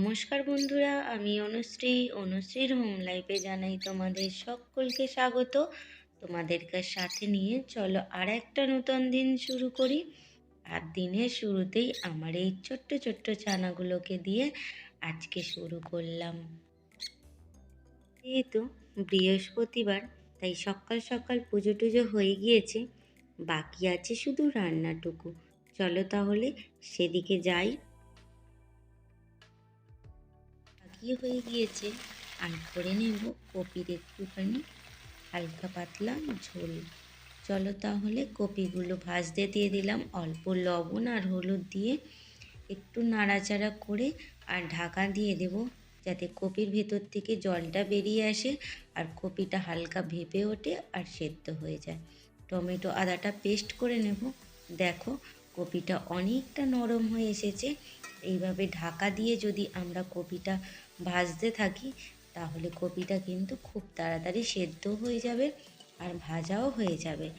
নমস্কার বন্ধুরা, আমি অনুশ্রী, অনুশ্রীর হোম লাইফে জানাই তোমাদের সকলকে স্বাগত। তোমাদেরকে সাথে নিয়ে চলো আর একটা নতুন দিন শুরু করি। আর দিনের শুরুতেই আমার এই ছোট্ট ছোট্ট ছানাগুলোকে দিয়ে আজকে শুরু করলাম। যেহেতু বৃহস্পতিবার, তাই সকাল সকাল পুজো টুজো হয়ে গিয়েছে, বাকি আছে শুধু রান্নাটুকু। চলো তাহলে সেদিকে যাই। বাকি হয়ে গিয়েছে। আর করে নেব কপির একটুখানি, হালকা পাতলা ঝোল। চলো তাহলে কপিগুলো ভাজতে দিয়ে দিলাম। অল্প লবণ আর হলুদ দিয়ে একটু নাড়াচাড়া করে আর ঢাকা দিয়ে দেব, যাতে কপির ভেতর থেকে জলটা বেরিয়ে আসে আর কপিটা হালকা ভেপে ওঠে আর সেদ্ধ হয়ে যায়। টমেটো আদাটা পেস্ট করে নেব। দেখো কপিটা অনেকটা নরম হয়ে এসেছে। এইভাবে ঢাকা দিয়ে যদি আমরা কপিটা ভাজতে থাকি, তাহলে কপিটা কিন্তু খুব তাড়াতাড়ি সেদ্ধ হয়ে যাবে আর ভাজাও হয়ে যাবে।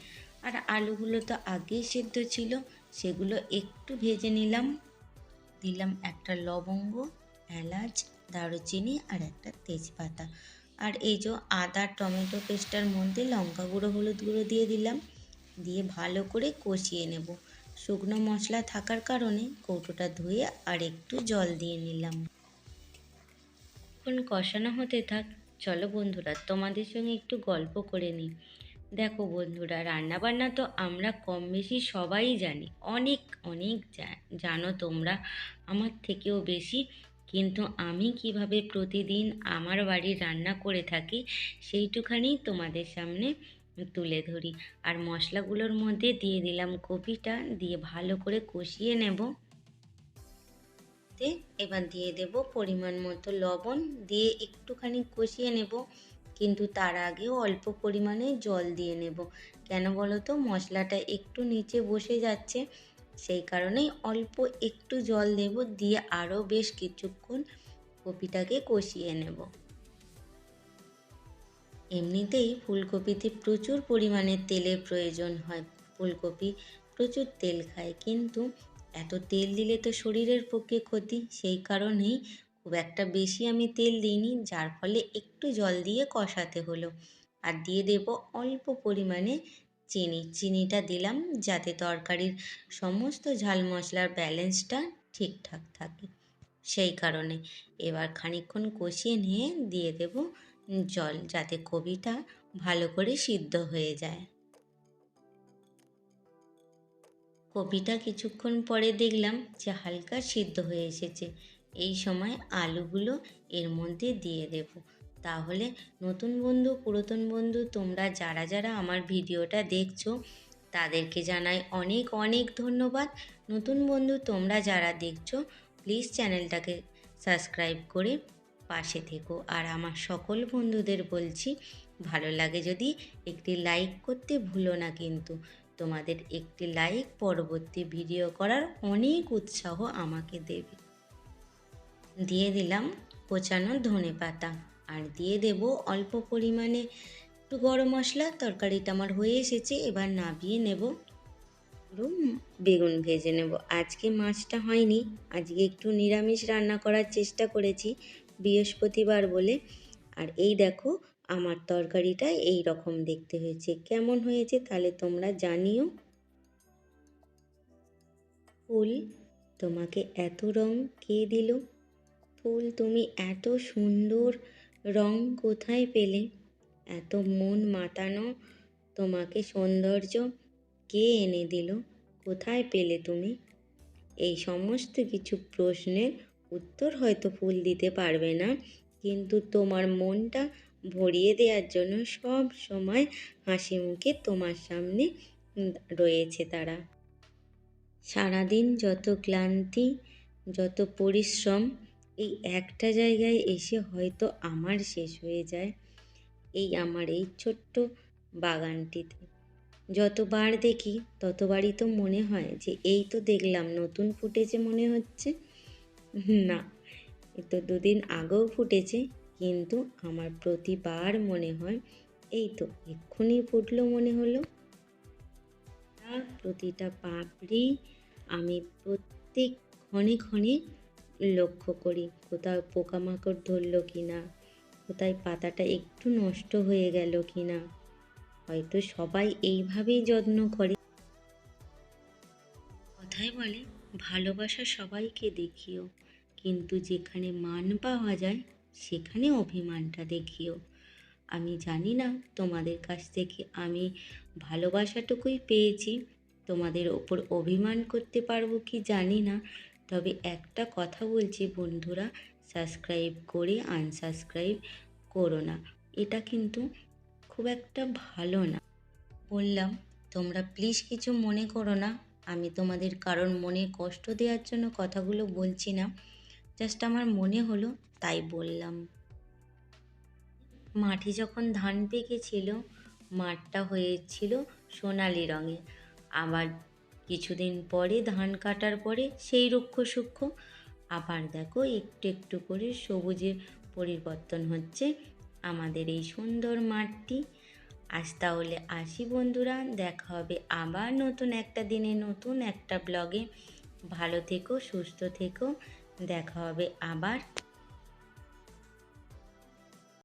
আর আলুগুলো তো আগেই সেদ্ধ ছিল, সেগুলো একটু ভেজে নিলাম। দিলাম একটা লবঙ্গ, এলাচ, দারুচিনি আর একটা তেজপাতা। আর এই যে আদা টমেটো পেস্টার মধ্যে লঙ্কা গুঁড়ো, হলুদ গুঁড়ো দিয়ে দিলাম। দিয়ে ভালো করে কষিয়ে নেব। শুকনো মশলা থাকার কারণে কৌটোটা ধুয়ে আর একটু জল দিয়ে নিলাম। এখন কষানো হতে থাক, চলো বন্ধুরা, তোমাদের সঙ্গে একটু গল্প করে নিই। দেখো বন্ধুরা, রান্নাবান্না তো আমরা কম বেশি সবাই জানি, অনেক অনেক জানো তোমরা, আমার থেকেও বেশি। কিন্তু আমি কীভাবে প্রতিদিন আমার বাড়ির রান্না করে থাকি, সেইটুখানি তোমাদের সামনে তুলে ধরি। আর মশলাগুলোর মধ্যে দিয়ে দিলাম কপিটা, দিয়ে ভালো করে কষিয়ে নেব। এবার দিয়ে দেব পরিমাণ মতো লবণ। দিয়ে একটুখানি কষিয়ে নেব। কিন্তু তার আগেও অল্প পরিমাণে জল দিয়ে নেব। কেন বলো তো? মশলাটা একটু নিচে বসে যাচ্ছে। সেই কারণেই অল্প একটু জল দেব। দিয়ে আরও বেশ কিছুক্ষণ কপিটাকে কষিয়ে নেব। এমনিতেই ফুলকপিতে প্রচুর পরিমাণে তেলের প্রয়োজন হয়। ফুলকপি প্রচুর তেল খায়। কিন্তু এত তেল দিলে তো শরীরের পক্ষে ক্ষতি। সেই কারণেই খুব একটা বেশি আমি তেল দিইনি, যার ফলে একটু জল দিয়ে কষাতে হলো। আর দিয়ে দেব অল্প পরিমাণে চিনি। চিনিটা দিলাম যাতে তরকারির সমস্ত ঝাল মশলার ব্যালেন্সটা ঠিকঠাক থাকে। সেই কারণে এবার খানিকক্ষণ কষিয়ে নিয়ে দিয়ে দেব জল যাতে কবিটা ভালো করে সিদ্ধ হয়ে যায়। কপিটা কিছুক্ষণ পরে দেখলাম যে হালকা সিদ্ধ হয়ে এসেছে। এই সময় আলুগুলো এর মধ্যে দিয়ে দেব। তাহলে নতুন বন্ধু, পুরাতন বন্ধু, তোমরা যারা যারা আমার ভিডিওটা দেখছ, তাদেরকে জানাই অনেক অনেক ধন্যবাদ। নতুন বন্ধু, তোমরা যারা দেখছ প্লিজ চ্যানেলটাকে সাবস্ক্রাইব করে পাশে থেকো। আর আমার সকল বন্ধুদের বলছি, ভালো লাগে যদি একটি লাইক করতে ভুলো না কিন্তু। তোমাদের একটি লাইক পরবর্তী ভিডিও করার অনেক উৎসাহ আমাকে দেবে। দিয়ে দিলাম কোচানো ধনে পাতা আর দিয়ে দেব অল্প পরিমাণে একটু গরম মশলা, তরকারিটা আমার হয়ে এসেছে, এবার নাবিয়ে নেব। বেগুন ভেজে নেব। আজকে মাছটা হয়নি, আজকে একটু নিরামিষ রান্না করার চেষ্টা করেছি বৃহস্পতিবার বলে। আর এই দেখো আমার তরকারিটা এই রকম দেখতে হয়েছে। কেমন হয়েছে তাহলে তোমরা জানিও। ফুল তোমাকে এত রং কে দিল? ফুল তুমি এত সুন্দর রং কোথায় পেলে? এত মন মাতানো তোমাকে সৌন্দর্য কে এনে দিল? কোথায় পেলে তুমি? এই সমস্ত কিছু প্রশ্নের উত্তর হয়তো ফুল দিতে পারবে না, কিন্তু তোমার মনটা ভরিয়ে দেওয়ার জন্য সব সময় হাসি মুখে তোমার সামনে রয়েছে তারা। সারাদিন যত ক্লান্তি, যত পরিশ্রম, এই একটা জায়গায় এসে হয়তো আমার শেষ হয়ে যায়। এই আমার এই ছোট্ট বাগানটিতে। যতবার দেখি ততবারই তো মনে হয় যে এই তো দেখলাম, নতুন ফুটেছে মনে হচ্ছে। না, এ তো দুদিন আগেও ফুটেছে। কিন্তু আমার প্রতিবার মনে হয়, এই তো এক্ষুনি ফুটলো মনে হলো। প্রতিটা পাপড়ি আমি প্রত্যেক ক্ষণে ক্ষণে লক্ষ্য করি, কোথাও পোকামাকড় ধরলো কি না কোথায় পাতাটা একটু নষ্ট হয়ে গেল কি না হয়তো সবাই এইভাবেই যত্ন করে। কথায় বলে, ভালোবাসা সবাইকে দেখিও, কিন্তু যেখানে মান পাওয়া যায় সেখানে অভিমানটা দেখিও। আমি জানি না তোমাদের কাছ থেকে আমি ভালোবাসাটুকুই পেয়েছি। তোমাদের ওপর অভিমান করতে পারব কি জানি না। তবে একটা কথা বলছি বন্ধুরা, সাবস্ক্রাইব করে আনসাবস্ক্রাইব করো না। এটা কিন্তু খুব একটা ভালো না। বললাম, তোমরা প্লিজ কিছু মনে করো না। আমি তোমাদের কারণ মনে কষ্ট দেওয়ার জন্য কথাগুলো বলছি না। জাস্ট আমার মনে হলো, তাই বললাম। মাঠে যখন ধান পেকেছিল, মাঠটা হয়েছিল সোনালি রঙে আবার কিছুদিন পরে ধান কাটার পরে সেই রুক্ষ সূক্ষ্ম। আবার দেখো, একটু একটু করে সবুজে পরিবর্তন হচ্ছে আমাদের এই সুন্দর মাঠটি। আজ তাহলে আসি বন্ধুরা, দেখা হবে আবার নতুন একটা দিনে, নতুন একটা ব্লগে। ভালো থেকো, সুস্থ থেকো। দেখা হবে আবার